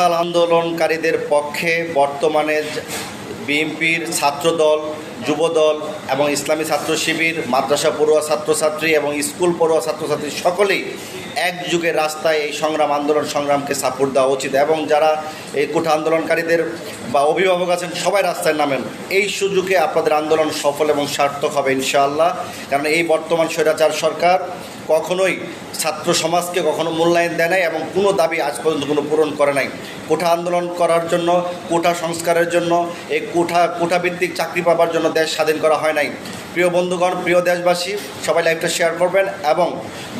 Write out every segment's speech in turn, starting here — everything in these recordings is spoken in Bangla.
উঠাল আন্দোলনকারীদের পক্ষে বর্তমানে বিএনপির ছাত্রদল যুবদল এবং ইসলামী ছাত্র শিবির, মাদ্রাসা পড়ুয়া ছাত্রছাত্রী এবং স্কুল পড়ুয়া ছাত্রছাত্রী সকলেই এক যুগে রাস্তায় এই সংগ্রাম আন্দোলন, সংগ্রামকে সাপোর্ট দেওয়া উচিত এবং যারা এই কোঠা আন্দোলনকারীদের বা অভিভাবক আছেন, সবাই রাস্তায় নামেন। এই সুযোগে আপনাদের আন্দোলন সফল এবং সার্থক হবে ইনশাআল্লাহ। কারণ এই বর্তমান স্বৈরাচার সরকার কখনোই ছাত্র সমাজকে কখনো মূল্যায়ন দেয় নাই এবং কোনো দাবি আজ পর্যন্ত কোনো পূরণ করে নাই। কোঠা আন্দোলন করার জন্য, কোঠা সংস্কারের জন্য, এই কোঠা, কোঠাভিত্তিক চাকরি পাবার জন্য দেশ স্বাধীন করা হয় নাই। প্রিয় বন্ধুগণ, প্রিয় দেশবাসী, সবাই লাইভটা শেয়ার করবেন এবং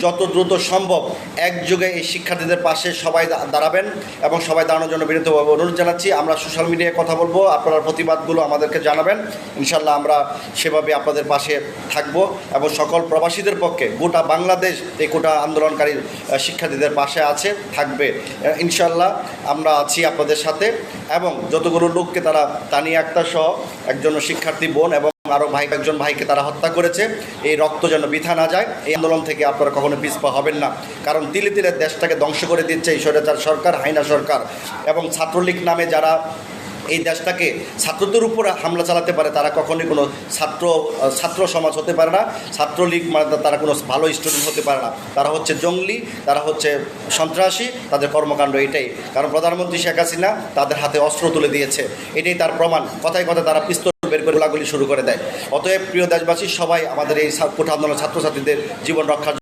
যত দ্রুত সম্ভব একযোগে এই শিক্ষার্থীদের পাশে সবাই দাঁড়াবেন এবং সবাই দাঁড়ানোর জন্য বিনীতভাবে অনুরোধ জানাচ্ছি। আমরা সোশ্যাল মিডিয়ায় কথা বলব, আপনার প্রতিবাদগুলো আমাদেরকে জানাবেন। ইনশাল্লাহ আমরা সেভাবে আপনাদের পাশে থাকব এবং সকল প্রবাসীদের পক্ষে গোটা বাংলাদেশ এই গোটা আন্দোলনকারী শিক্ষার্থীদের পাশে আছে, থাকবে। ইনশাল্লাহ আমরা আছি আপনাদের সাথে এবং যতগুলো লোককে তারা তানিয়া আক্তার সহ একজন শিক্ষার্থী বোন এবং আরও ভাই, একজন ভাইকে তারা হত্যা করেছে। এই রক্ত যেন বিথা না যায়, এই আন্দোলন থেকে আপনারা কখনো পিছপা হবেন না। কারণ তিলে তিলে দেশটাকে ধ্বংস করে দিচ্ছে এই স্বৈরাচার সরকার, হাইনা সরকার। এবং ছাত্রলীগ নামে যারা এই দেশটাকে ছাত্রদের উপর হামলা চালাতে পারে, তারা কখনোই কোনো ছাত্র ছাত্র সমাজ হতে পারে না। ছাত্রলীগ মানে তারা কোনো ভালো স্টুডেন্ট হতে পারে না। তারা হচ্ছে জঙ্গলি, তারা হচ্ছে সন্ত্রাসী, তাদের কর্মকাণ্ড এটাই। কারণ প্রধানমন্ত্রী শেখ হাসিনা তাদের হাতে অস্ত্র তুলে দিয়েছে। এটাই তার প্রমাণ। কথায় কথায় তারা পিস্তল বের করে গোলাগুলি শুরু করে দেয়। অতএব প্রিয় দেশবাসী, সবাই আমাদের এই কোঠা আন্দোলন ছাত্রছাত্রীদের জীবন রক্ষার